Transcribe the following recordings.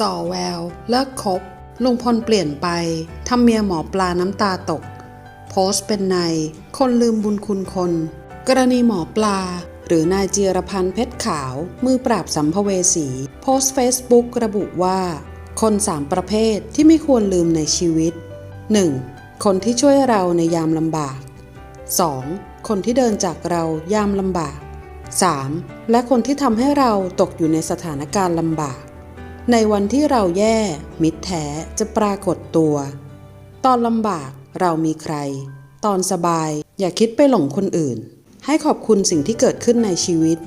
จ่อแวว เลิกคบลุงพลเปลี่ยนไปทำเมียหมอปลาน้ำตาตก โพสต์เป็นใน คนลืมบุญคุณคน กรณีหมอปลา หรือนายเจียรพันธ์เพชรขาว มือปราบสัมภเวสี โพสต์เฟซบุ๊กระบุว่า คนสามประเภทที่ไม่ควรลืมในชีวิต 1. คนที่ช่วยเราในยามลำบาก 2. คนที่เดินจากเรายามลำบาก 3. และคนที่ทำให้เราตกอยู่ในสถานการณ์ลำบาก ในวันที่เราแย่มิตรแท้จะปรากฏตัว ตอนลำบากเรามีใคร ตอนสบายอย่าคิดไปหลงคนอื่น ให้ขอบคุณสิ่งที่เกิดขึ้นในชีวิต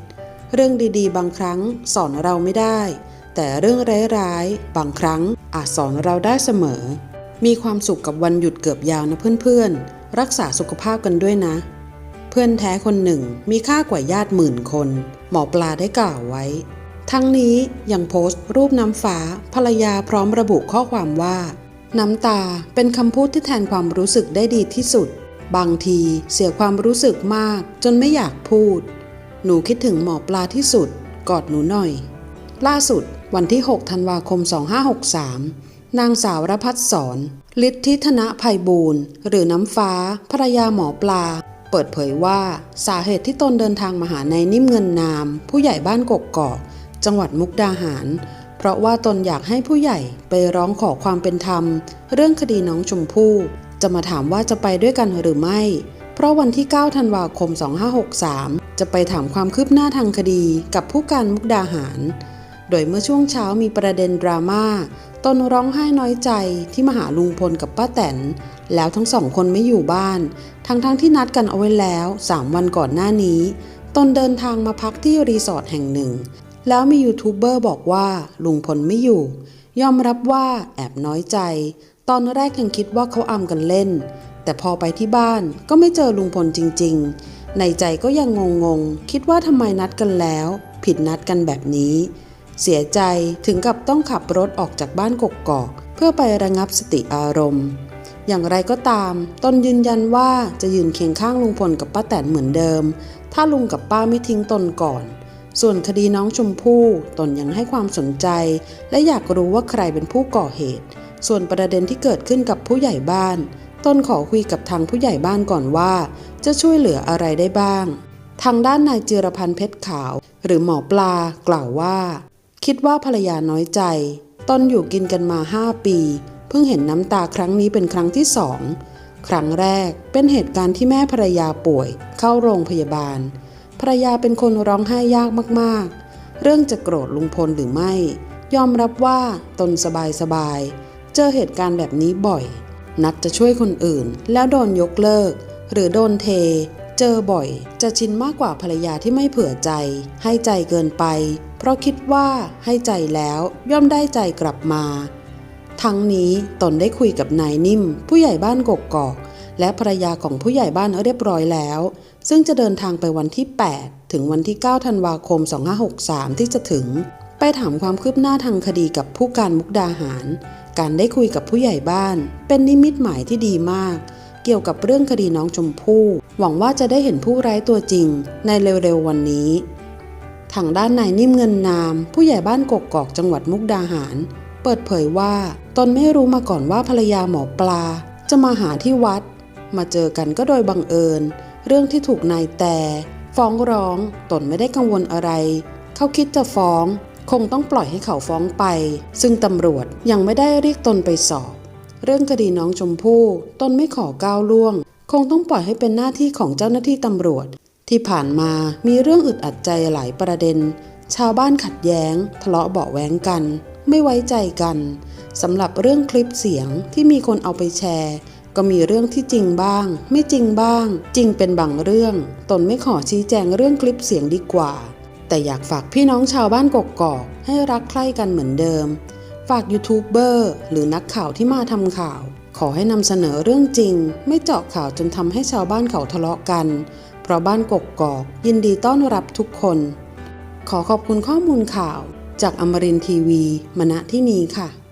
เรื่องดีๆ บางครั้งสอนเราไม่ได้ แต่เรื่องร้ายๆ บางครั้งอาจสอนเราได้เสมอ มีความสุขกับวันหยุดเกือบยาวนะเพื่อนๆ รักษาสุขภาพกันด้วยนะ เพื่อนแท้คนหนึ่งมีค่ากว่าญาติหมื่นคน หมอปลาได้กล่าวไว้ ทั้งนี้ยังโพสต์รูปน้ำฟ้าภรรยาพร้อมระบุข้อความว่า น้ำตาเป็นคำพูดที่แทนความรู้สึกได้ดีที่สุด บางทีเสียความรู้สึกมากจนไม่อยากพูด หนูคิดถึงหมอปลาที่สุด กอดหนูหน่อย ล่าสุดวันที่ 6 ธันวาคม 2563 นางสาวรพัฒสอนฤทธิธนภัยบูรณ์ หรือน้ำฟ้าภรรยาหมอปลา เปิดเผยว่าสาเหตุที่ตนเดินทางมาหานายนิ่มเงินนาม ผู้ใหญ่บ้านกกอก จังหวัดมุกดาหาร เพราะว่าตนอยากให้ผู้ใหญ่ไปร้องขอความเป็นธรรม เรื่องคดีน้องชมพู่ จะมาถามว่าจะไปด้วยกันหรือไม่ เพราะวันที่ 9 ธันวาคม 2563 จะไปถามความคืบหน้าทางคดีกับผู้การมุกดาหาร โดยเมื่อช่วงเช้ามีประเด็นดราม่าตนร้องไห้น้อยใจที่มาหาลุงพลกับป้าแตน แล้วทั้งสองคนไม่อยู่บ้าน ทั้งๆทที่นัดกันเอาไว้แล้ว 3 วันก่อนหน้านี้ ตนเดินทางมาพักที่รีสอร์ทแห่งหนึ่ง แล้วมียูทูบเบอร์บอกว่าลุงพลไม่อยู่ ยอมรับว่าแอบน้อยใจ ตอนแรกยังคิดว่าเขาอำกันเล่น แต่พอไปที่บ้านก็ไม่เจอลุงพลจริง ๆ ในใจก็ยังงงๆ คิดว่าทำไมนัดกันแล้ว ผิดนัดกันแบบนี้ เสียใจถึงกับต้องขับรถออกจากบ้านกกอก เพื่อไประงับสติอารมณ์ อย่างไรก็ตามตนยืนยันว่าจะยืนเคียงข้างลุงพลกับป้าแตนเหมือนเดิม ถ้าลุงกับป้าไม่ทิ้งตนก่อน ส่วนคดีน้องชมพู่ตนยังให้ความสนใจ และอยากรู้ว่าใครเป็นผู้ก่อเหตุ ส่วนประเด็นที่เกิดขึ้นกับผู้ใหญ่บ้าน ตนขอคุยกับทางผู้ใหญ่บ้านก่อนว่า จะช่วยเหลืออะไรได้บ้าง ทางด้านนายจิรพันธ์เพชรขาว หรือหมอปลากล่าวว่า คิดว่าภรรยาน้อยใจ ตนอยู่กินกันมา5ปี เพิ่งเห็นน้ำตาครั้งนี้เป็นครั้งที่สองครั้งแรกเป็นเหตุการณ์ที่แม่ภรรยาป่วยเข้าโรงพยาบาล ภรรยาเป็นคนร้องไห้ยากมากๆ เรื่องจะโกรธลุงพลหรือไม่ ยอมรับว่าตนสบายๆเจอเหตุการณ์แบบนี้บ่อย นัดจะช่วยคนอื่น แล้วโดนยกเลิก หรือโดนเท เจอบ่อย จะชินมากกว่าภรรยาที่ไม่เผื่อใจ ให้ใจเกินไป เพราะคิดว่าให้ใจแล้วย่อมได้ใจกลับมา ทั้งนี้ตนได้คุยกับนายนิ่ม ผู้ใหญ่บ้านกกกอก และภรรยาของผู้ใหญ่บ้านเรียบร้อยแล้ว ซึ่งจะเดินทางไปวันที่ 8 ถึงวันที่ 9 ธันวาคม 2563 ที่จะถึง ไปถามความคืบหน้าทางคดีกับผู้การมุกดาหาร การได้คุยกับผู้ใหญ่บ้าน เป็นนิมิตหมายที่ดีมาก เกี่ยวกับเรื่องคดีน้องชมพู่ หวังว่าจะได้เห็นผู้ร้ายตัวจริง ในเร็วๆวันนี้ ทางด้านนายนิ่มเงินนาม ผู้ใหญ่บ้านกกกอกจังหวัดมุกดาหาร เปิดเผยว่าตนไม่รู้มาก่อนว่าภรรยาหมอปลา จะมาหาที่วัด มาเจอกันก็โดยบังเอิญ เรื่องที่ถูกนายแต่ฟ้องร้องตนไม่ได้กังวลอะไร เขาคิดจะฟ้อง คงต้องปล่อยให้เขาฟ้องไป ซึ่งตำรวจยังไม่ได้เรียกตนไปสอบ เรื่องคดีน้องชมพู่ตนไม่ขอก้าวล่วง คงต้องปล่อยให้เป็นหน้าที่ของเจ้าหน้าที่ตำรวจ ที่ผ่านมามีเรื่องอึดอัดใจหลายประเด็น ชาวบ้านขัดแย้ง ทะเลาะเบาแว้งกัน ไม่ไว้ใจกันสำหรับเรื่องคลิปเสียงที่มีคนเอาไปแชร์ ก็มีเรื่องที่จริงบ้าง ไม่จริงบ้าง จริงเป็นบางเรื่อง ตนไม่ขอชี้แจงเรื่องคลิปเสียงดีกว่า แต่อยากฝากพี่น้องชาวบ้านกกอกให้รักใคร่กันเหมือนเดิม ฝากยูทูบเบอร์หรือนักข่าวที่มาทำข่าว ขอให้นำเสนอเรื่องจริง ไม่เจาะข่าวจนทำให้ชาวบ้านเขาทะเลาะกัน เพราะบ้านกกอก ยินดีต้อนรับทุกคน ขอขอบคุณข้อมูลข่าว จากอมรินทีวี มณที่นี้ค่ะ